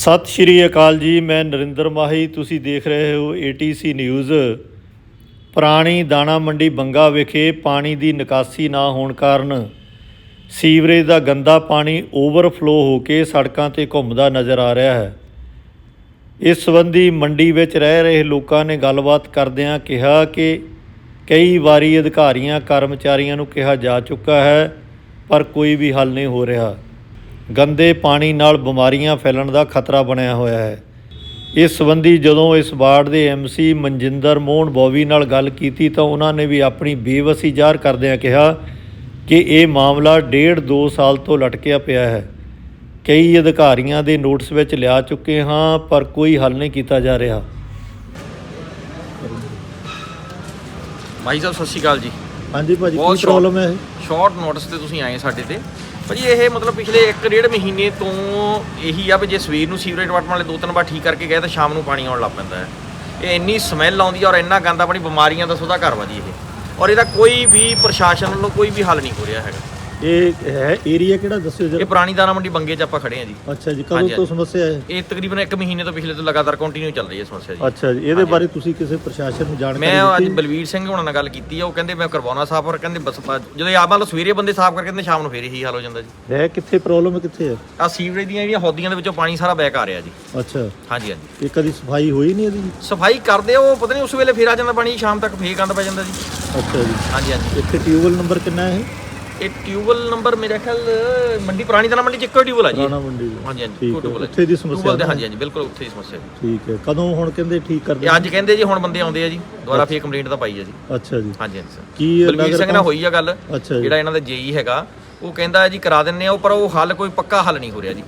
ਸਤਿ ਸ਼੍ਰੀ ਅਕਾਲ ਜੀ, ਮੈਂ ਨਰਿੰਦਰ ਮਾਹੀ, ਤੁਸੀਂ ਦੇਖ ਰਹੇ ਹੋ ATC ਨਿਊਜ਼ ਪੁਰਾਣੀ ਦਾਣਾ ਮੰਡੀ ਬੰਗਾ ਵਿਖੇ ਪਾਣੀ ਦੀ ਨਿਕਾਸੀ ਨਾ ਹੋਣ ਕਾਰਨ ਸੀਵਰੇਜ ਦਾ ਗੰਦਾ ਪਾਣੀ ਓਵਰਫਲੋ ਹੋ ਕੇ ਸੜਕਾਂ ਤੇ ਘੁੰਮਦਾ ਨਜ਼ਰ ਆ ਰਿਹਾ ਹੈ। ਇਸ ਸੰਬੰਧੀ ਮੰਡੀ ਵਿੱਚ ਰਹਿ ਰਹੇ ਲੋਕਾਂ ਨੇ ਗੱਲਬਾਤ ਕਰਦਿਆਂ ਕਿਹਾ ਕਿ ਕਈ ਵਾਰੀ ਅਧਿਕਾਰੀਆਂ, ਕਰਮਚਾਰੀਆਂ ਨੂੰ ਕਿਹਾ ਜਾ ਚੁੱਕਾ ਹੈ, ਪਰ ਕੋਈ ਵੀ ਹੱਲ ਨਹੀਂ ਹੋ ਰਿਹਾ। ਗੰਦੇ ਪਾਣੀ ਨਾਲ ਬਿਮਾਰੀਆਂ ਫੈਲਣ ਦਾ ਖਤਰਾ ਬਣਿਆ ਹੋਇਆ ਹੈ। ਇਸ ਸੰਬੰਧੀ ਜਦੋਂ ਇਸ ਵਾਰਡ ਦੇ ਐਮਸੀ ਮਨਜਿੰਦਰ ਮੋਹਨ ਬੋਵੀ ਨਾਲ ਗੱਲ ਕੀਤੀ ਤਾਂ ਉਹਨਾਂ ਨੇ ਵੀ ਆਪਣੀ ਬੇਵਸੀ ਜ਼ਾਹਰ ਕਰਦਿਆਂ ਕਿਹਾ ਕਿ ਇਹ ਮਾਮਲਾ ਡੇਢ ਦੋ ਸਾਲ ਤੋਂ ਲਟਕਿਆ ਪਿਆ ਹੈ। ਕਈ ਅਧਿਕਾਰੀਆਂ ਦੇ ਨੋਟਿਸ ਵਿੱਚ ਲਿਆ ਚੁੱਕੇ ਹਾਂ ਪਰ ਕੋਈ ਹੱਲ ਨਹੀਂ ਕੀਤਾ ਜਾ ਰਿਹਾ। ਭਾਈ ਸਾਹਿਬ ਸਤਿ ਸ਼੍ਰੀ ਅਕਾਲ ਜੀ। ਹਾਂਜੀ ਭਾਜੀ ਬਹੁਤ ਕੀ ਪ੍ਰੋਬਲਮ ਹੈ ਇਹ? ਸ਼ਾਰਟ ਨੋਟਿਸ ਤੇ ਤੁਸੀਂ ਆਏ ਸਾਡੇ ਤੇ। ਭਾਜੀ ਇਹ ਮਤਲਬ ਪਿਛਲੇ 1.5 ਮਹੀਨੇ ਤੋਂ ਇਹੀ ਆ ਵੀ ਜੇ ਸਵੇਰ ਨੂੰ ਸੀਵਰੇਜ ਡਿਪਾਰਟਮੈਂਟ ਵਾਲੇ ਦੋ ਤਿੰਨ ਵਾਰ ਠੀਕ ਕਰਕੇ ਗਏ ਤਾਂ ਸ਼ਾਮ ਨੂੰ ਪਾਣੀ ਆਉਣ ਲੱਗ ਪੈਂਦਾ ਹੈ। ਇਹ ਇੰਨੀ ਸਮੈਲ ਆਉਂਦੀ ਆ ਔਰ ਇੰਨਾ ਗੰਦਾ ਪਾਣੀ ਬਿਮਾਰੀਆਂ ਦਾ ਸੋਦਾ ਘਰ ਵਾ ਜੀ ਇਹ। ਔਰ ਇਹਦਾ ਕੋਈ ਵੀ ਪ੍ਰਸ਼ਾਸਨ ਵੱਲੋਂ ਕੋਈ ਵੀ ਹੱਲ ਨਹੀਂ ਹੋ ਰਿਹਾ ਹੈਗਾ। ਇਹ ਹੈ ਏਰੀਆ ਕਿਹੜਾ? ਦੱਸਿਓ ਇਹ ਜਰਾ ਪੁਰਾਣੀ ਦਾਣਾ ਮੰਡੀ ਬੰਗੇ 'ਚ ਆਪਾਂ ਖੜੇ ਆ ਜੀ। ਅੱਛਾ ਜੀ ਹਾਂਜੀ, ਕਦੋਂ ਤੋਂ ਹਾਂਜੀ। ਸਮੱਸਿਆ ਹੈ? ਇਹ ਤਕਰੀਬਨ 1 ਮਹੀਨੇ ਤੋਂ ਪਿਛਲੇ ਤੋਂ ਲਗਾਤਾਰ ਕੰਟੀਨਿਊ ਚੱਲ ਰਹੀ ਹੈ ਸਮੱਸਿਆ ਜੀ। ਅੱਛਾ ਜੀ ਇਹਦੇ ਬਾਰੇ ਤੁਸੀਂ ਕਿਸੇ ਪ੍ਰਸ਼ਾਸਨ ਨੂੰ ਜਾਣਕਾਰੀ ਮੈਂ ਅੱਜ ਦਿੱਤੀ ਬਲਵੀਰ ਸਿੰਘ ਹੋਣਾ ਨਾਲ ਗੱਲ ਕੀਤੀ ਆ ਉਹ ਕਹਿੰਦੇ ਮੈਂ ਕਰਵਾਉਣਾ ਸਾਫ਼ ਔਰ ਕਹਿੰਦੇ ਬਸ ਬਸ- ਜਦੋਂ ਆ ਮੰਨ ਲਓ ਸਵੇਰੇ ਬੰਦੇ ਸਾਫ਼ ਕਰਕੇ ਕਹਿੰਦੇ ਸ਼ਾਮ ਨੂੰ ਫੇਰ ਇਹੀ ਹਾਲ ਹੋ ਜਾਂਦਾ ਜੀ। ਹੈ ਕਿੱਥੇ ਪ੍ਰੋਬਲਮ ਕਿੱਥੇ ਹੈ? ਆ ਸੀਵਰੇਜ ਦੀਆਂ ਜਿਹੜੀਆਂ ਹੌਦੀਆਂ ਦੇ ਵਿੱਚੋਂ ਪਾਣੀ ਸਾਰਾ ਬੈਕ ਆ ਰਿਹਾ ਜੀ। ਅੱਛਾ। ਹਾਂਜੀ ਹਾਂਜੀ। ਇਹ ਕਦੀ ਸਫ਼ਾਈ ਹੋਈ ਨਹੀਂ ਇਹਦੀ? ਸਫ਼ਾਈ ਕਰਦੇ ਆ, ਉਹ ਪਤਾ ਨਹੀਂ ਉਸ ਵੇਲੇ ਫੇਰ ਆ ਜਾਂਦਾ ਪਾਣੀ ਸ਼ਾਮ ਤੱਕ ਫੇਰ ਗੰਦ ਪੈ ਜਾਂਦਾ ਜੀ। ਅੱਛਾ ਜੀ। ਹਾਂਜੀ ਹਾਂਜੀ। ਇੱਥੇ ਟਿਊਬਲ ਨੰਬਰ ਕਿੰਨਾ ਹੈ? ਇਹ ਟਿਊਬਲ ਨੰਬਰ ਮੇਰੇ ਖਿਆਲ ਮੰਡੀ ਪੁਰਾਣੀ ਤਰ੍ਹਾਂ ਮੰਡੀ ਚ ਇੱਕੋ ਟਿਊਬਲ ਆ ਜੀ। ਰਾਣਾ ਮੰਡੀ ਦੇ। ਹਾਂਜੀ ਹਾਂਜੀ ਠੀਕ ਹੈ, ਟਿਊਬਲ ਉੱਥੇ ਦੀ ਸਮੱਸਿਆ ਦੇ। ਹਾਂਜੀ ਹਾਂਜੀ ਬਿਲਕੁਲ ਉੱਥੇ ਦੀ ਸਮੱਸਿਆ ਜੀ। ਠੀਕ ਹੈ ਕਦੋਂ ਹੁਣ ਕਹਿੰਦੇ ਠੀਕ ਕਰ ਇਹ ਅੱਜ ਕਹਿੰਦੇ ਜੀ ਹੁਣ ਬੰਦੇ ਆਉਂਦੇ ਆ ਜੀ ਦੁਬਾਰਾ ਫੇਰ ਕੰਪਲੇਂਟ ਤਾਂ ਪਾਈ ਆ ਜੀ। ਅੱਛਾ ਜੀ। ਹਾਂਜੀ ਹਾਂਜੀ ਸਰ। ਕੀ ਇਹ ਬਲਵੀਰ ਨਗਰ ਸਿੰਘ ਨਾਲ ਹੋਈ ਆ ਗੱਲ ਅੱਛਾ ਜੀ। ਜਿਹੜਾ ਇਹਨਾਂ ਦਾ ਜੇਈ ਹੈਗਾ ਉਹ ਕਹਿੰਦਾ ਜੀ ਕਰਾ ਦਿੰਨੇ ਆ ਉਹ ਪਰ ਉਹ ਹੱਲ ਕੋਈ ਪੱਕਾ ਹੱਲ ਨਹੀਂ ਹੋ ਰਿਹਾ ਜੀ।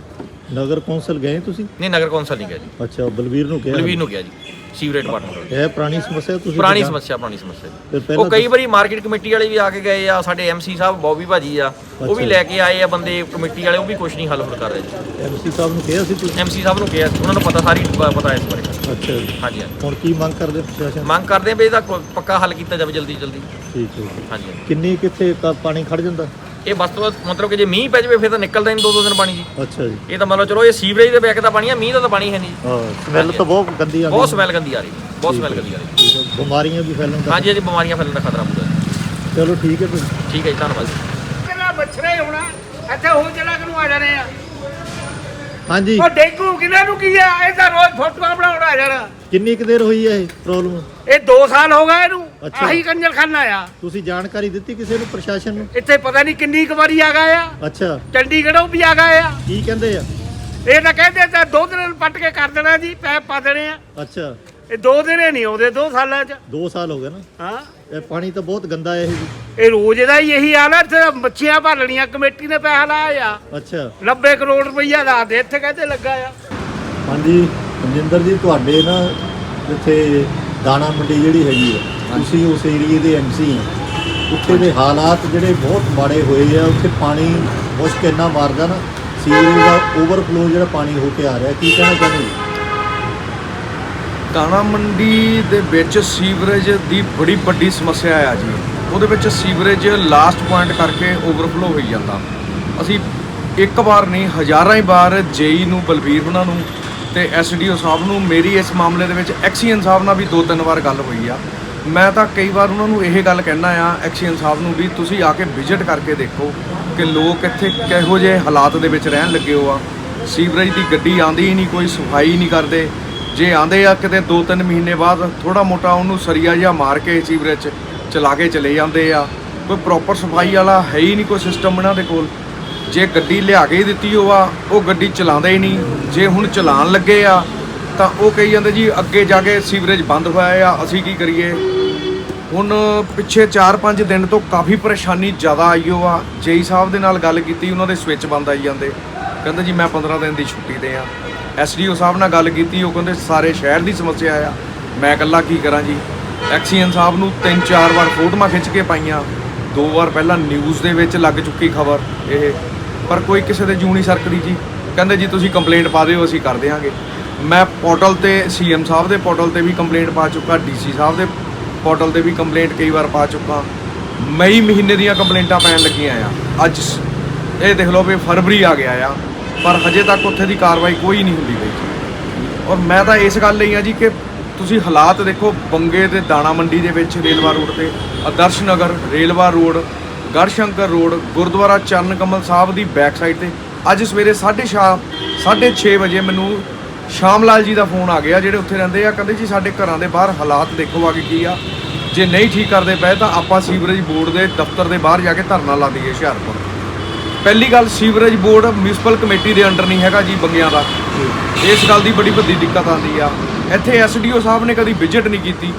ਨਗਰ ਕੌਂਸਲ ਗਏ ਤੁਸੀਂ? ਨਹੀਂ ਨਗਰ ਕੌਂਸਲ ਨਹੀਂ ਗਿਆ ਜੀ। ਅੱਛਾ ਬਲਵੀਰ ਨੂੰ ਕਿਹਾ ਬਲਵੀਰ ਨੂੰ ਗਿਆ ਜੀ। ਸੀਵਰੇਜ ਡਿਪਾਰਟਮੈਂਟ ਹੈ ਪੁਰਾਣੀ ਸਮੱਸਿਆ ਤੁਸੀਂ ਪੁਰਾਣੀ ਸਮੱਸਿਆ ਪੁਰਾਣੀ ਸਮੱਸਿਆ। ਜੀ। ਫਿਰ ਉਹ ਕਈ ਵਾਰੀ ਮਾਰਕੀਟ ਕਮੇਟੀ ਵਾਲੇ ਵੀ ਆ ਕੇ ਗਏ ਆ ਸਾਡੇ ਐਮਸੀ ਸਾਹਿਬ ਬੌਬੀ ਭਾਜੀ ਆ ਉਹ ਵੀ। ਲੈ ਕੇ ਆਏ ਆ ਬੰਦੇ ਕਮੇਟੀ ਵਾਲੇ ਉਹ ਵੀ ਕੁਝ ਨਹੀਂ ਹੱਲ ਹੁੱਲ ਕਰ ਰਹੇ। ਜੀ ਐਮਸੀ ਸਾਹਿਬ ਨੂੰ ਕਿਹਾ ਸੀ ਤੁਸੀਂ? ਐਮਸੀ ਸਾਹਿਬ ਨੂੰ ਕਿਹਾ ਉਹਨਾਂ ਨੂੰ ਪਤਾ ਸਾਰੀ ਪ- ਪਤਾ ਇਸ ਬਾਰੇ। ਅੱਛਾ ਜੀ। ਹਾਂਜੀ ਹਾਂਜੀ। ਹੁਣ ਕੀ ਮੰਗ ਕਰਦੇ ਪ੍ਰਸ਼ਾਸਨ? ਮੰਗ ਕਰਦੇ ਆ ਵੀ ਇਹਦਾ ਕੋਈ ਪੱਕਾ ਹੱਲ ਕੀਤਾ ਜਾਵੇ ਜਲਦੀ ਜਲਦੀ। ਠੀਕ ਹੈ ਹਾਂਜੀ ਹਾਂਜੀ। ਕਿੰਨੀ ਕਿੱਥੇ ਕ- ਪਾਣੀ ਖੜ ਜਾਂਦਾ? ਇਹ ਬਸ ਤੋਂ ਮਤਲਬ ਕਿ ਜੇ ਮੀਂਹ ਪੈ ਜਾਵੇ ਫਿਰ ਤਾਂ ਨਿਕਲਦਾ ਹੀ ਨਹੀਂ ਦੋ ਦੋ ਦਿਨ ਪਾਣੀ ਜੀ। ਅੱਛਾ ਜੀ। ਇਹ ਤਾਂ ਮਤਲਬ ਚਲੋ ਇਹ ਸੀਵਰੇਜ ਦੇ ਬੈਕ ਦਾ ਪਾਣੀ ਆ ਮੀਂਹ ਦਾ ਤਾਂ ਪਾਣੀ ਹੈ ਨਹੀਂ ਜੀ। ਹਾਂ ਸਮੈਲ ਤਾਂ ਬਹੁਤ ਗੰਦੀ ਆਉਂਦੀ ਬਹੁਤ ਸਮੈਲ ਗੰਦੀ ਆ ਰਹੀ ਬਹੁਤ ਸਮੈਲ ਗੰਦੀ ਆ ਰਹੀ। ਠੀਕ ਹੈ, ਬਿਮਾਰੀਆਂ ਵੀ ਫੈਲਣ ਦਾ। ਹਾਂਜੀ ਹਾਂਜੀ ਬਿਮਾਰੀਆਂ ਫੈਲਣ ਦਾ ਖਤਰਾ ਪੂਰਾ ਜੀ। ਚਲੋ ਠੀਕ ਹੈ ਫਿਰ। ਠੀਕ ਹੈ ਜੀ ਧੰਨਵਾਦ ਜੀ। ਕਿਹੜਾ ਬਛੜੇ ਹੋਣਾ ਇੱਥੇ ਹੋ ਜਲਾ ਨੂੰ ਆ ਜਾਣੇ ਆ? ਹਾਂਜੀ। ਉਹ ਡੇਂਗੂ ਕਿਹਨਾਂ ਨੂੰ ਕੀ ਆ? ਇਹ ਤਾਂ ਰੋਜ਼ ਫੋਟੋਆਂ ਬਣਾਉਣ ਆ ਕਿੰਨੀ ਕੁ ਦੇਰ ਹੋਈ ਹੈ ਇਹ ਪ੍ਰੋਬਲਮ ਇਹ 2 ਸਾਲ ਹੋ ਗਏ ਇਹਨੂੰ। ਅੱਛਾ। ਆਹੀ ਕੰਜਲਖਾਨਾ ਆ। ਤੁਸੀਂ ਜਾਣਕਾਰੀ ਦਿੱਤੀ ਕਿਸੇ ਨੂੰ ਪ੍ਰਸ਼ਾਸਨ ਨੂੰ? ਇੱਥੇ ਪਤਾ ਨਹੀਂ ਕਿੰਨੀ ਕੁ ਵਾਰੀ ਆ ਗਏ ਆ। ਅੱਛਾ। ਚੰਡੀਗੜ੍ਹੋਂ ਵੀ ਆ ਗਏ ਆ। ਕੀ ਕਹਿੰਦੇ ਆ? ਇਹ ਤਾਂ ਕਹਿੰਦੇ ਤਾਂ ਦੋ ਦਿਨ ਪੱਟ ਕੇ ਕਰ ਦੇਣਾ ਜੀ ਪੈਪ ਪਾ ਦੇਣੇ ਆ। ਅੱਛਾ। ਇਹ ਦੋ ਦਿਨੇ ਨਹੀਂ ਆਉਂਦੇ ਦੋ ਸਾਲਾਂ 'ਚ। 2 ਸਾਲ ਹੋ ਗਏ ਨਾ? ਹਾਂ। ਇਹ ਪਾਣੀ ਤਾਂ ਬਹੁਤ ਗੰਦਾ ਹੈ ਇਹ ਜੀ। ਇਹ ਰੋਜ਼ ਦਾ ਹੀ ਇਹੀ ਹਾਲ ਆ ਇੱਥੇ ਮੱਛੀਆਂ ਭਾਲਣੀਆਂ ਕਮੇਟੀ ਨੇ ਪੈਸਾ ਲਾਇਆ ਆ। ਅੱਛਾ। 90 ਕਰੋੜ ਰੁਪਈਆ ਲਾ ਦੇ ਇੱਥੇ ਕਹਿੰਦੇ ਲੱਗਾ ਆ। ਹਾਂਜੀ। ਮਨਜਿੰਦਰ ਜੀ ਤੁਹਾਡੇ ਨਾ ਜਿੱਥੇ ਦਾਣਾ ਮੰਡੀ ਜਿਹੜੀ ਹੈਗੀ ਹੈ ਤੁਸੀਂ ਉਸ ਏਰੀਏ ਦੇ ਐਮਸੀ ਹੋ ਉੱਥੇ ਦੇ ਹਾਲਾਤ ਜਿਹੜੇ ਬਹੁਤ ਮਾੜੇ ਹੋਏ ਆ ਉੱਥੇ ਪਾਣੀ ਮੁਸ਼ਕ ਇੰਨਾ ਮਾਰਦਾ ਨਾ ਸੀਵਰੇਜ ਦਾ ਓਵਰਫਲੋ ਜਿਹੜਾ ਪਾਣੀ ਹੋ ਕੇ ਆ ਰਿਹਾ ਕੀ ਕਹਿਣਾ ਚਾਹੁੰਦੇ ਦਾਣਾ ਮੰਡੀ ਦੇ ਵਿੱਚ ਸੀਵਰੇਜ ਦੀ ਬੜੀ ਵੱਡੀ ਸਮੱਸਿਆ ਆ ਜੀ। ਉਹਦੇ ਵਿੱਚ ਸੀਵਰੇਜ ਲਾਸਟ ਪੁਆਇੰਟ ਕਰਕੇ ਓਵਰਫਲੋ ਹੋਈ ਜਾਂਦਾ। ਅਸੀਂ ਇੱਕ ਵਾਰ ਨਹੀਂ ਹਜ਼ਾਰਾਂ ਹੀ ਵਾਰ ਜੇਈ ਨੂੰ ਬਲਬੀਰ ਉਹਨਾਂ ਨੂੰ ਤੇ ਐਸਡੀਓ ਸਾਹਿਬ ਨੂੰ ਮੇਰੀ ਇਸ ਮਾਮਲੇ ਦੇ ਵਿੱਚ ਐਕਸੀਅਨ ਸਾਹਿਬ ਨਾਲ ਵੀ ਦੋ ਤਿੰਨ ਵਾਰ ਗੱਲ ਹੋਈ ਆ। ਮੈਂ ਤਾਂ ਕਈ ਵਾਰ ਉਹਨਾਂ ਨੂੰ ਇਹ ਗੱਲ ਕਹਿਣਾ ਆ ਐਕਸੀਅਨ ਸਾਹਿਬ ਨੂੰ ਵੀ ਤੁਸੀਂ ਆ ਕੇ ਵਿਜ਼ਿਟ ਕਰਕੇ ਦੇਖੋ ਕਿ ਲੋਕ ਇੱਥੇ ਕਿਹੋ ਜਿਹੇ ਹਾਲਾਤ ਦੇ ਵਿੱਚ ਰਹਿਣ ਲੱਗੇ ਹੋ ਆ ਸੀਵਰੇਜ ਦੀ ਗੱਡੀ ਆਂਦੀ ਹੀ ਨਹੀਂ, ਕੋਈ ਸਫ਼ਾਈ ਨਹੀਂ ਕਰਦੇ। ਜੇ ਆਂਦੇ ਆ ਕਿਤੇ 2-3 ਮਹੀਨੇ ਬਾਅਦ ਥੋੜਾ ਮੋਟਾ ਉਹਨੂੰ ਸਰੀਆ ਜਿਹਾ ਮਾਰ ਕੇ ਸੀਵਰੇਜ 'ਚ ਚਲਾ ਕੇ ਚਲੇ ਜਾਂਦੇ ਆ। ਕੋਈ ਪ੍ਰੋਪਰ ਸਫ਼ਾਈ ਵਾਲਾ ਹੈ ਹੀ ਨਹੀਂ ਕੋਈ ਸਿਸਟਮ ਇਹਨਾਂ ਦੇ ਕੋਲ। ਜੇ ਗੱਡੀ ਲਿਆ ਕੇ ਹੀ ਦਿੱਤੀ ਉਹ ਆ ਉਹ ਗੱਡੀ ਚਲਾਉਂਦਾ ਹੀ ਨਹੀਂ। ਜੇ ਹੁਣ ਚਲਾਉਣ ਲੱਗੇ ਆ, ਤਾਂ ਉਹ ਕਹੀ ਜਾਂਦੇ ਜੀ, ਅੱਗੇ ਜਾ ਕੇ ਸੀਵਰੇਜ ਬੰਦ ਹੋਇਆ ਆ, ਅਸੀਂ ਕੀ ਕਰੀਏ? ਹੁਣ ਪਿੱਛੇ 4-5 ਦਿਨ ਤੋਂ ਕਾਫੀ ਪਰੇਸ਼ਾਨੀ ਜ਼ਿਆਦਾ ਆਈ ਓ ਆ ਜੇਈ ਸਾਹਿਬ ਦੇ ਨਾਲ ਗੱਲ ਕੀਤੀ, ਉਹਨਾਂ ਦੇ ਸਵਿਚ ਬੰਦ ਆਈ ਜਾਂਦੇ। ਕਹਿੰਦੇ ਜੀ, ਮੈਂ 15 ਦਿਨ ਦੀ ਛੁੱਟੀ ਤੇ ਆ। ਐਸਡੀਓ ਸਾਹਿਬ ਨਾਲ ਗੱਲ ਕੀਤੀ, ਉਹ ਕਹਿੰਦੇ ਸਾਰੇ ਸ਼ਹਿਰ ਦੀ ਸਮੱਸਿਆ ਆ। ਮੈਂ ਇਕੱਲਾ ਕੀ ਕਰਾਂ ਜੀ? ਐਕਸੀਅਨ ਸਾਹਿਬ ਨੂੰ ਤਿੰਨ ਚਾਰ ਵਾਰ ਫੋਟੋਆਂ ਖਿੱਚ ਕੇ ਪਾਈਆਂ। ਦੋ ਵਾਰ ਪਹਿਲਾਂ ਨਿਊਜ਼ ਦੇ ਵਿੱਚ ਲੱਗ ਚੁੱਕੀ ਖਬਰ ਇਹ। ਪਰ ਕੋਈ ਕਿਸੇ ਦੇ ਜੂਣੀ ਸਰਕਦੀ ਜੀ। ਕਹਿੰਦੇ ਜੀ, ਤੁਸੀਂ ਕੰਪਲੇਂਟ ਪਾ ਦਿਓ, ਅਸੀਂ ਕਰ ਦਿਆਂਗੇ। ਮੈਂ ਪੋਰਟਲ ਤੇ ਸੀਐਮ ਸਾਹਿਬ ਦੇ ਪੋਰਟਲ ਤੇ ਵੀ ਕੰਪਲੇਂਟ ਪਾ ਚੁੱਕਾ ਡੀਸੀ ਸਾਹਿਬ ਦੇ ਪੋਰਟਲ ਤੇ ਵੀ ਕੰਪਲੇਂਟ ਕਈ ਵਾਰ ਪਾ ਚੁੱਕਾ। ਮਈ ਮਹੀਨੇ ਦੀਆਂ ਕੰਪਲੇਂਟਾਂ ਪੈਣ ਲੱਗੀਆਂ ਆ। ਅੱਜ ਸ- ਇਹ ਦੇਖ ਲਓ ਵੀ ਫਰਵਰੀ ਆ ਗਿਆ ਆ, ਪਰ ਹਜੇ ਤੱਕ ਉੱਥੇ ਦੀ ਕਾਰਵਾਈ ਕੋਈ ਨਹੀਂ ਹੁੰਦੀ ਪਈ ਔਰ ਮੈਂ ਤਾਂ ਇਸ ਗੱਲ ਲਈ ਆ ਜੀ ਕਿ ਤੁਸੀਂ ਹਾਲਾਤ ਦੇਖੋ, ਬੰਗੇ ਤੇ ਦਾਣਾ ਮੰਡੀ ਦੇ ਵਿੱਚ ਰੇਲਵਾ ਰੋਡ ਤੇ, Adarsh Nagar, railway road Garhshankar road, Gurdwara Charan Kamal Sahib ਦੀ ਬੈਕ ਸਾਈਡ ਤੇ। ਅੱਜ ਸਵੇਰੇ 6:30 ਛੇ ਵਜੇ ਮੈਨੂੰ ਸ਼ਾਮ ਲਾਲ ਜੀ ਦਾ ਫੋਨ ਆ ਗਿਆ, ਜਿਹੜੇ ਉੱਥੇ ਰਹਿੰਦੇ ਆ। ਕਹਿੰਦੇ ਜੀ, ਸਾਡੇ ਘਰਾਂ ਦੇ ਬਾਹਰ ਹਾਲਾਤ ਦੇਖੋ ਆ ਕੇ ਕੀ ਆ। ਜੇ ਨਹੀਂ ਠੀਕ ਕਰਦੇ ਪਏ ਤਾਂ ਆਪਾਂ ਸੀਵਰੇਜ ਬੋਰਡ ਦੇ ਦਫ਼ਤਰ ਦੇ ਬਾਹਰ ਜਾ ਕੇ ਧਰਨਾ ਲਾ ਦਈਏ ਹੁਸ਼ਿਆਰਪੁਰ। ਪਹਿਲੀ ਗੱਲ, ਸੀਵਰੇਜ ਬੋਰਡ ਮਿਊਨਿਸਪਲ ਕਮੇਟੀ ਦੇ ਅੰਡਰ ਨਹੀਂ ਹੈਗਾ ਜੀ, ਬੰਗਿਆਂ ਦਾ। ਇਸ ਗੱਲ ਦੀ ਬੜੀ ਵੱਡੀ ਦਿੱਕਤ ਆਉਂਦੀ ਆ। ਇੱਥੇ ਐਸਡੀਓ ਸਾਹਿਬ ਨੇ ਕਦੀ ਵਿਜ਼ਿਟ ਨਹੀਂ ਕੀਤੀ।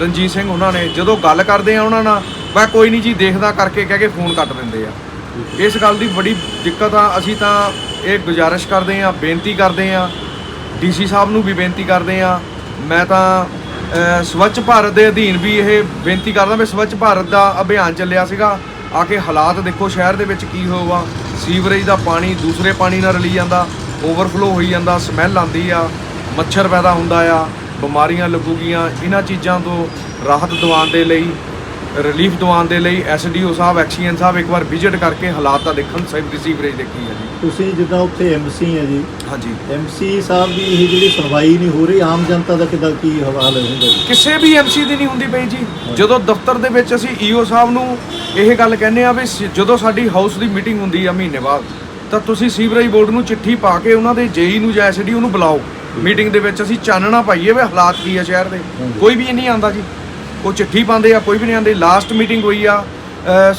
ਰਣਜੀਤ ਸਿੰਘ ਉਹਨਾਂ ਨੇ ਜਦੋਂ ਗੱਲ ਕਰਦੇ ਆ ਉਹਨਾਂ ਨਾਲ ਮੈਂ ਕੋਈ ਨਹੀਂ ਜੀ ਦੇਖਦਾ ਕਰਕੇ ਕਹਿ ਕੇ ਫੋਨ ਕੱਟ ਦਿੰਦੇ ਆ। ਇਸ ਗੱਲ ਦੀ ਬੜੀ ਦਿੱਕਤ ਆ, ਅਸੀਂ ਤਾਂ ਇਹ ਗੁਜ਼ਾਰਿਸ਼ ਕਰਦੇ ਆ, ਬੇਨਤੀ ਕਰਦੇ ਆ, ਡੀਸੀ ਸਾਹਿਬ ਨੂੰ ਵੀ ਬੇਨਤੀ ਕਰਦੇ ਆ। ਮੈਂ ਤਾਂ ਸਵੱਛ ਭਾਰਤ ਦੇ ਅਧੀਨ ਵੀ ਇਹ ਬੇਨਤੀ ਕਰਦਾ, ਵੀ ਸਵੱਛ ਭਾਰਤ ਦਾ ਅਭਿਆਨ ਚੱਲਿਆ ਸੀਗਾ। ਆ ਕੇ ਹਾਲਾਤ ਦੇਖੋ ਸ਼ਹਿਰ ਦੇ ਵਿੱਚ ਕੀ ਹੋਊਗਾ ਸੀਵਰੇਜ ਦਾ ਪਾਣੀ ਦੂਸਰੇ ਪਾਣੀ ਨਾਲ ਰਲੀ ਜਾਂਦਾ ਓਵਰਫਲੋ ਹੋਈ ਜਾਂਦਾ ਸਮੈਲ ਆਉਂਦੀ ਆ, ਮੱਛਰ ਪੈਦਾ ਹੁੰਦਾ ਆ, ਬਿਮਾਰੀਆਂ ਲੱਗੂਗੀਆਂ, ਇਹਨਾਂ ਚੀਜ਼ਾਂ ਤੋਂ ਰਾਹਤ ਦਿਵਾਉਣ ਦੇ ਲਈ ਰਿਲੀਫ ਦਿਵਾਉਣ ਦੇ ਲਈ ਐਸਡੀਓ ਸਾਹਿਬ ਐਕਸੀਐਨ ਸਾਹਿਬ ਇੱਕ ਵਾਰ ਵਿਜ਼ਿਟ ਕਰਕੇ ਹਾਲਾਤ ਤਾਂ ਦੇਖਣ ਸਹੀ ਸੀਵਰੇਜ ਦੇਖੀ ਆ ਜੀ। ਤੁਸੀਂ ਜਿੱਦਾਂ ਉੱਥੇ ਐਮਸੀ ਹੈ ਜੀ। ਹਾਂਜੀ। ਐਮਸੀ ਸਾਹਿਬ ਦੀ ਇਹ ਜਿਹੜੀ ਸੁਣਵਾਈ ਨਹੀਂ ਹੋ ਰਹੀ ਆਮ ਜਨਤਾ ਦਾ ਕਿੱਦਾਂ ਕੀ ਹਵਾਲ ਹੁੰਦਾ ਜੀ? ਕਿਸੇ ਵੀ ਐਮਸੀ ਦੀ ਨਹੀਂ ਹੁੰਦੀ ਪਈ ਜੀ। ਜਦੋਂ ਦਫ਼ਤਰ ਦੇ ਵਿੱਚ ਅਸੀਂ ਈਓ ਸਾਹਿਬ ਨੂੰ ਇਹ ਗੱਲ ਕਹਿੰਦੇ ਆ ਵੀ ਸ- ਜਦੋਂ ਸਾਡੀ ਹਾਊਸ ਦੀ ਮੀਟਿੰਗ ਹੁੰਦੀ ਆ ਮਹੀਨੇ ਬਾਅਦ ਤਾਂ ਤੁਸੀਂ ਸੀਵਰੇਜ ਬੋਰਡ ਨੂੰ ਚਿੱਠੀ ਪਾ ਕੇ ਉਹਨਾਂ ਦੇ ਜੇਈ ਨੂੰ ਜਾਂ ਐਸਡੀਓ ਨੂੰ ਬੁਲਾਓ। ਮੀਟਿੰਗ ਦੇ ਵਿੱਚ ਅਸੀਂ ਚਾਨਣਾ ਪਾਈਏ ਵੀ ਹਾਲਾਤ ਕੀ ਆ ਸ਼ਹਿਰ ਦੇ। ਕੋਈ ਵੀ ਨਹੀਂ ਆਂਦਾ ਜੀ। ਉਹ ਚਿੱਠੀ ਪਾਉਂਦੇ ਆ, ਕੋਈ ਵੀ ਨਹੀਂ ਆਉਂਦੇ। ਲਾਸਟ ਮੀਟਿੰਗ ਹੋਈ ਆ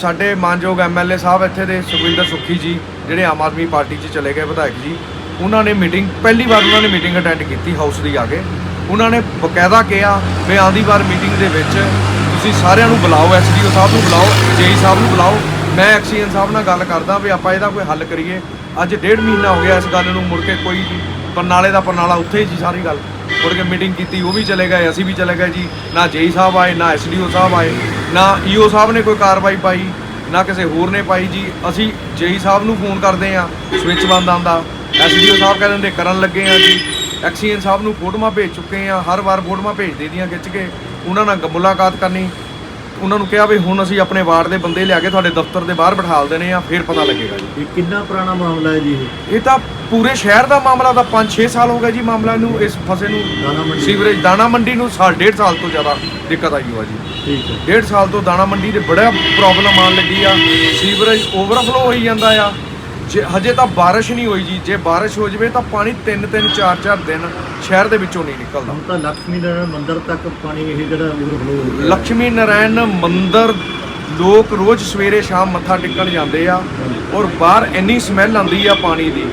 ਸਾਡੇ ਮਾਨਯੋਗ ਐਮਐਲਏ ਸਾਹਿਬ ਇੱਥੇ ਦੇ ਸੁਖਵਿੰਦਰ ਸੁੱਖੀ ਜੀ, ਜਿਹੜੇ ਆਮ ਆਦਮੀ ਪਾਰਟੀ 'ਚ ਚਲੇ ਗਏ ਵਿਧਾਇਕ ਜੀ, ਉਹਨਾਂ ਨੇ ਮੀਟਿੰਗ ਪਹਿਲੀ ਵਾਰ ਉਹਨਾਂ ਨੇ ਮੀਟਿੰਗ ਅਟੈਂਡ ਕੀਤੀ ਹਾਊਸ ਦੀ ਆ ਕੇ। ਉਹਨਾਂ ਨੇ ਬਕਾਇਦਾ ਕਿਹਾ ਵੀ ਆਂਦੀ ਵਾਰ ਮੀਟਿੰਗ ਦੇ ਵਿੱਚ ਤੁਸੀਂ ਸਾਰਿਆਂ ਨੂੰ ਬੁਲਾਓ ਐਸਡੀਓ ਸਾਹਿਬ ਨੂੰ ਬੁਲਾਓ ਜੇਈ ਸਾਹਿਬ ਨੂੰ ਬੁਲਾਓ। ਮੈਂ ਐਕਸੀਐਨ ਸਾਹਿਬ ਨਾਲ ਗੱਲ ਕਰਦਾ ਵੀ ਆਪਾਂ ਇਹਦਾ ਕੋਈ ਹੱਲ ਕਰੀਏ। ਅੱਜ ਡੇਢ ਮਹੀਨਾ ਹੋ ਗਿਆ ਇਸ ਗੱਲ ਨੂੰ ਮੁੜ ਕੇ ਕੋਈ ਪਰਨਾਲੇ ਦਾ ਪਰਨਾਲਾ ਉੱਥੇ ਹੀ ਜੀ ਸਾਰੀ ਗੱਲ। ਮੁੜ ਕੇ ਮੀਟਿੰਗ ਕੀਤੀ, ਉਹ ਵੀ ਚਲੇ ਗਏ, ਅਸੀਂ ਵੀ ਚਲੇ ਗਏ ਜੀ। ਨਾ ਜੇਈ ਸਾਹਿਬ ਆਏ, ਨਾ ਐਸਡੀਓ ਸਾਹਿਬ ਆਏ, ਨਾ ਈਓ ਸਾਹਿਬ ਨੇ ਕੋਈ ਕਾਰਵਾਈ ਪਾਈ, ਨਾ ਕਿਸੇ ਹੋਰ ਨੇ ਪਾਈ ਜੀ। ਅਸੀਂ ਜੇਈ ਸਾਹਿਬ ਨੂੰ ਫੋਨ ਕਰਦੇ ਆ ਸਵਿਚ ਬੰਦ ਆਂਦਾ ਐਸਡੀਓ ਸਾਹਿਬ ਕਹਿ ਦਿੰਦੇ, ਕਰਨ ਲੱਗੇ ਆ ਜੀ। ਐਕਸੀਐਨ ਸਾਹਿਬ ਨੂੰ ਫੋਟੋਆਂ ਭੇਜ ਚੁੱਕੇ ਆ ਹਰ ਵਾਰ ਫੋਟੋਆਂ ਭੇਜਦੇ ਦੀਆਂ ਖਿੱਚ ਕੇ। ਉਹਨਾਂ ਨਾਲ ਗ- ਮੁਲਾਕਾਤ ਕਰਨੀ। ਉਹਨਾਂ ਨੂੰ ਕਿਹਾ ਵੀ ਹੁਣ ਅਸੀਂ ਆਪਣੇ ਵਾਰਡ ਦੇ ਬੰਦੇ ਲਿਆ ਕੇ ਤੁਹਾਡੇ ਦਫ਼ਤਰ ਦੇ ਬਾਹਰ ਬਿਠਾਲ ਦੇਣੇ ਆ ਫਿਰ ਪਤਾ ਲੱਗੇਗਾ ਜੀ। ਇਹ ਕਿੰਨਾ ਪੁਰਾਣਾ ਮਾਮਲਾ ਹੈ ਜੀ ਇਹ? ਇਹ ਤਾਂ ਪੂਰੇ ਸ਼ਹਿਰ ਦਾ ਮਾਮਲਾ ਤਾਂ 5-6 ਸਾਲ ਹੋ ਗਏ ਜੀ ਮਾਮਲਾ ਨੂੰ ਇਸ ਫਸੇ ਦਾਣਾ ਨੂੰ ਮੰਡੀ। ਸੀਵਰੇਜ ਦਾਣਾ ਮੰਡੀ ਨੂੰ ਸਾਲ ਡੇਢ ਸਾਲ ਤੋਂ ਜ਼ਿਆਦਾ ਦਿੱਕਤ ਆਈ ਹੋਆ ਜੀ। ਠੀਕ ਹੈ। ਡੇਢ ਸਾਲ ਤੋਂ ਦਾਣਾ ਮੰਡੀ ਦੇ ਬੜਾ ਪ੍ਰੋਬਲਮ ਆਉਣ ਲੱਗੀ ਆ। ਸੀਵਰੇਜ ਓਵਰਫਲੋ ਹੋਈ ਜਾਂਦਾ ਆ। ਜੇ ਹਜੇ ਤਾਂ بارش ਨਹੀਂ ਹੋਈ ਜੀ। ਜੇ بارش ਹੋ ਜਵੇ ਤਾਂ ਪਾਣੀ 3 3 4 4 ਦਿਨ ਸ਼ਹਿਰ ਦੇ ਵਿੱਚੋਂ ਨਹੀਂ ਨਿਕਲਦਾ। ਹੁਣ ਤਾਂ ਲక్ష్ਮੀ ਨਾਰਾਇਣ ਮੰਦਿਰ ਤੱਕ ਪਾਣੀ ਇਹ ਜਿਹੜਾ ਓਵਰਫਲੋ ਹੋ ਲక్ష్ਮੀ ਨਾਰਾਇਣ ਮੰਦਿਰ ਲੋਕ ਰੋਜ਼ ਸਵੇਰੇ ਸ਼ਾਮ ਮੱਥਾ ਟੇਕਣ ਜਾਂਦੇ ਆ ਔਰ ਬਾਹਰ ਇੰਨੀ ਸਮੈਲ ਆਉਂਦੀ ਆ ਪਾਣੀ ਦੀ।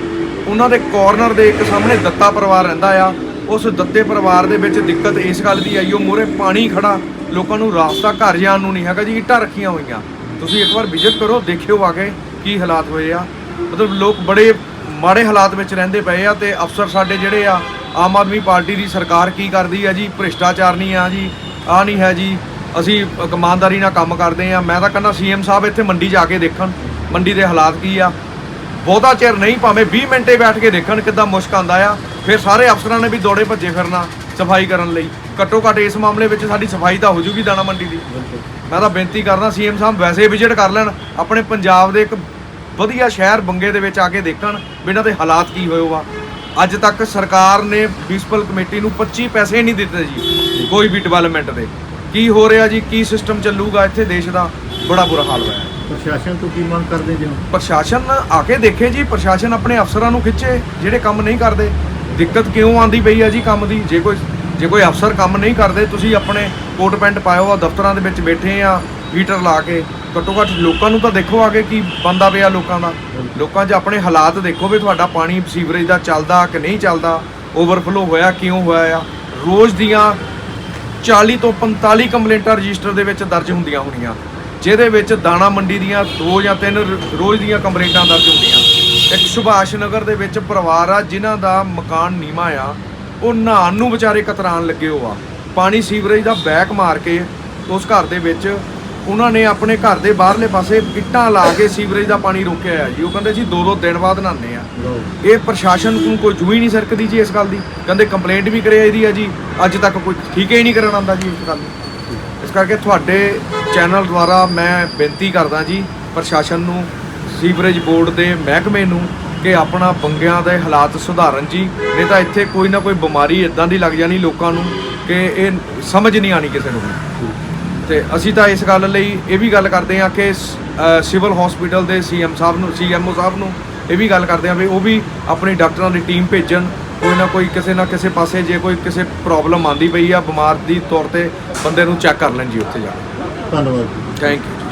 ਉਹਨਾਂ ਦੇ ਕਾਰਨਰ ਦੇ ਇੱਕ ਸਾਹਮਣੇ ਦੱਤਾ ਪਰਿਵਾਰ ਰਹਿੰਦਾ ਆ। ਉਸ ਦੱਤੇ ਪਰਿਵਾਰ ਦੇ ਵਿੱਚ ਦਿੱਕਤ ਇਸ ਗੱਲ ਦੀ ਆਈ ਉਹ ਮੋਰੇ ਪਾਣੀ ਖੜਾ। ਲੋਕਾਂ ਨੂੰ ਰਾਸਤਾ ਘਰ ਜਾਣ ਨੂੰ ਨਹੀਂ ਹੈਗਾ ਜੀ ਇੱਟਾਂ ਰੱਖੀਆਂ ਹੋਈਆਂ। ਤੁਸੀਂ ਇੱਕ ਵਾਰ ਵਿਜ਼ਿਟ ਕਰੋ ਦੇਖਿਓ ਆ ਕੇ ਕੀ ਹਾਲਾਤ ਹੋਏ ਆ। ਮਤਲਬ ਲੋਕ ਬੜੇ ਮਾੜੇ ਹਾਲਾਤ ਵਿੱਚ ਰਹਿੰਦੇ ਪਏ ਆ ਤੇ ਅਫਸਰ ਸਾਡੇ ਜਿਹੜੇ ਆ ਆਮ ਆਦਮੀ ਪਾਰਟੀ ਦੀ ਸਰਕਾਰ ਕੀ ਕਰਦੀ ਆ ਜੀ? ਭ੍ਰਿਸ਼ਟਾਚਾਰ ਨਹੀਂ ਆ ਜੀ ਆ ਨਹੀਂ ਹੈ ਜੀ। ਅਸੀਂ ਇਮਾਨਦਾਰੀ ਨਾਲ ਕੰਮ ਕਰਦੇ ਆ। ਮੈਂ ਤਾਂ ਕਹਿੰਦਾ ਸੀਐਮ ਸਾਹਿਬ ਇੱਥੇ ਮੰਡੀ ਜਾ ਕੇ ਦੇਖਣ ਮੰਡੀ ਦੇ ਹਾਲਾਤ ਕੀ ਆ। ਬਹੁਤਾ ਚਿਰ ਨਹੀਂ ਭਾਵੇਂ 20 ਮਿੰਟੇ ਬੈਠ ਕੇ ਦੇਖਣ ਕਿੱਦਾਂ ਮੁਸ਼ਕ ਆਉਂਦਾ ਆ ਫਿਰ ਸਾਰੇ ਅਫਸਰਾਂ ਨੇ ਵੀ ਦੌੜੇ ਭੱਜੇ ਫਿਰਨਾ ਸਫ਼ਾਈ ਕਰਨ ਲਈ। ਘੱਟੋ ਘੱਟ ਇਸ ਮਾਮਲੇ ਵਿੱਚ ਸਾਡੀ ਸਫ਼ਾਈ ਤਾਂ ਹੋ ਜੂਗੀ ਦਾਣਾ ਮੰਡੀ ਦੀ। ਮੈਂ ਤਾਂ ਬੇਨਤੀ ਕਰਦਾ ਸੀਐਮ ਸਾਹਿਬ ਵੈਸੇ ਵਿਜ਼ਿਟ ਕਰ ਲੈਣ। ਆਪਣੇ ਪੰਜਾਬ ਦੇ ਇੱਕ ਵਧੀਆ ਸ਼ਹਿਰ ਬੰਗੇ ਦੇ ਵਿੱਚ ਆ ਕੇ ਦੇਖਣ ਵੀ ਇਹਨਾਂ ਦੇ ਹਾਲਾਤ ਕੀ ਹੋਏ ਵਾ ਅੱਜ ਤੱਕ ਸਰਕਾਰ ਨੇ ਮਿਊਨਿਸਪਲ ਕਮੇਟੀ ਨੂੰ 25 ਪੈਸੇ ਨਹੀਂ ਦਿੱਤੇ ਜੀ ਕੋਈ ਵੀ ਡਿਵੈਲਪਮੈਂਟ ਦੇ। ਕੀ ਹੋ ਰਿਹਾ ਜੀ ਕੀ ਸਿਸਟਮ ਚੱਲੂਗਾ ਇੱਥੇ ਦੇਸ਼ ਦਾ ਬੜਾ ਬੁਰਾ ਹਾਲ ਹੋਇਆ। ਪ੍ਰਸ਼ਾਸਨ ਤੋਂ ਕੀ ਮੰਗ ਕਰਦੇ ਜੀ? ਪ੍ਰਸ਼ਾਸਨ ਆ ਕੇ ਦੇਖੇ ਜੀ ਪ੍ਰਸ਼ਾਸਨ ਆਪਣੇ ਅਫਸਰਾਂ ਨੂੰ ਖਿੱਚੇ ਜਿਹੜੇ ਕੰਮ ਨਹੀਂ ਕਰਦੇ। ਦਿੱਕਤ ਕਿਉਂ ਆਂਦੀ ਪਈ ਆ ਜੀ ਕੰਮ ਦੀ? ਜੇ ਕੋਈ ਜੇ ਕੋਈ ਅਫਸਰ ਕੰਮ ਨਹੀਂ ਕਰਦੇ ਤੁਸੀਂ ਆਪਣੇ ਕੋਟ ਪੈਂਟ ਪਾਇਓ ਆ ਦਫ਼ਤਰਾਂ ਦੇ ਵਿੱਚ ਬੈਠੇ ਆ ਹੀਟਰ ਲਾ ਕੇ। ਘੱਟੋ ਘੱਟ ਲੋਕਾਂ ਨੂੰ ਤਾਂ ਦੇਖੋ ਆਗੇ ਕੀ ਬੰਦਾ ਪਿਆ ਲੋਕਾਂ ਦਾ। ਲੋਕਾਂ 'ਚ ਆਪਣੇ ਹਾਲਾਤ ਦੇਖੋ ਵੀ ਤੁਹਾਡਾ ਪਾਣੀ ਸੀਵਰੇਜ ਦਾ ਚੱਲਦਾ ਕਿ ਨਹੀਂ ਚੱਲਦਾ ਓਵਰਫਲੋ ਹੋਇਆ ਕਿਉਂ ਹੋਇਆ ਆ। ਰੋਜ਼ ਦੀਆਂ 40 ਤੋਂ 45 ਕੰਪਲੇਂਟਾਂ ਰਜਿਸਟਰ ਦੇ ਵਿੱਚ ਦਰਜ ਹੁੰਦੀਆਂ ਹੋਣੀਆਂ। ਜਿਹਦੇ ਵਿੱਚ ਦਾਣਾ ਮੰਡੀ ਦੀਆਂ ਦੋ ਜਾਂ ਤਿੰਨ ਰੋਜ਼ ਦੀਆਂ ਕੰਪਲੇਂਟਾਂ ਦਰਜ ਹੁੰਦੀਆਂ। ਇੱਕ ਸੁਭਾਸ਼ ਨਗਰ ਦੇ ਵਿੱਚ ਪਰਿਵਾਰ ਆ ਜਿਨ੍ਹਾਂ ਦਾ ਮਕਾਨ ਨੀਵਾਂ ਆ ਉਹ ਨਹਾਉਣ ਨੂੰ ਵਿਚਾਰੇ ਕਤਰਾਨ ਲੱਗੇ ਹੋ ਆ। ਪਾਣੀ ਸੀਵਰੇਜ ਦਾ ਬੈਕ ਮਾਰ ਕੇ ਉਸ ਘਰ ਦੇ ਵਿੱਚ ਉਹਨਾਂ ਨੇ ਆਪਣੇ ਘਰ ਦੇ ਬਾਹਰਲੇ ਪਾਸੇ ਇੱਟਾਂ ਲਾ ਕੇ ਸੀਵਰੇਜ ਦਾ ਪਾਣੀ ਰੋਕਿਆ ਆ ਜੀ। ਉਹ ਕਹਿੰਦੇ ਜੀ ਦੋ ਦੋ ਦਿਨ ਬਾਅਦ ਨਹਾਉਂਦੇ ਆ। ਇਹ ਪ੍ਰਸ਼ਾਸਨ ਨੂੰ ਕੋਈ ਜੂ ਹੀ ਨਹੀਂ ਸਰਕਦੀ ਜੀ ਇਸ ਗੱਲ ਦੀ। ਕਹਿੰਦੇ ਕੰਪਲੇਂਟ ਵੀ ਕਰਿਆ ਇਹਦੀ ਆ ਜੀ। ਅੱਜ ਤੱਕ ਕੋਈ ਠੀਕ ਹੀ ਨਹੀਂ ਕਰਨ ਆਉਂਦਾ ਜੀ ਇਸ ਗੱਲ ਇਸ ਕਰਕੇ ਤੁਹਾਡੇ ਚੈਨਲ ਦੁਆਰਾ ਮੈਂ ਬੇਨਤੀ ਕਰਦਾ ਜੀ ਪ੍ਰਸ਼ਾਸਨ ਨੂੰ ਸੀਵਰੇਜ ਬੋਰਡ ਦੇ ਮਹਿਕਮੇ ਨੂੰ ਕਿ ਆਪਣਾ ਬੰਗਿਆਂ ਦੇ ਹਾਲਾਤ ਸੁਧਾਰਨ ਜੀ। ਨਹੀਂ ਤਾਂ ਇੱਥੇ ਕੋਈ ਨਾ ਕੋਈ ਬਿਮਾਰੀ ਇਦਾਂ ਦੀ ਲੱਗ ਜਾਣੀ ਲੋਕਾਂ ਨੂੰ ਕਿ ਇਹ ਸਮਝ ਨਹੀਂ ਆਣੀ ਕਿਸੇ ਨੂੰ। ਤੇ ਅਸੀਂ ਤਾਂ ਇਸ ਗੱਲ ਲਈ ਇਹ ਵੀ ਗੱਲ ਕਰਦੇ ਹਾਂ ਕਿ ਸਿਵਲ ਹਸਪੀਟਲ ਦੇ ਸੀਐਮ ਸਾਹਿਬ ਨੂੰ ਸੀਐਮਓ ਸਾਹਿਬ ਨੂੰ ਇਹ ਵੀ ਗੱਲ ਕਰਦੇ ਹਾਂ ਵੀ ਉਹ ਵੀ ਆਪਣੀ ਡਾਕਟਰਾਂ ਦੀ ਟੀਮ ਭੇਜਣ ਕੋਈ ਨਾ ਕੋਈ ਕਿਸੇ ਨਾ ਕਿਸੇ ਪਾਸੇ ਜੇ ਕੋਈ ਕਿਸੇ ਪ੍ਰੋਬਲਮ ਆਂਦੀ ਪਈ ਆ ਬਿਮਾਰ ਦੀ ਤੌਰ ਤੇ ਬੰਦੇ ਨੂੰ ਚੈੱਕ ਕਰ ਲੈਣ ਜੀ ਉੱਥੇ ਜਾ ਕੇ। ਧੰਨਵਾਦ ਥੈਂਕ ਯੂ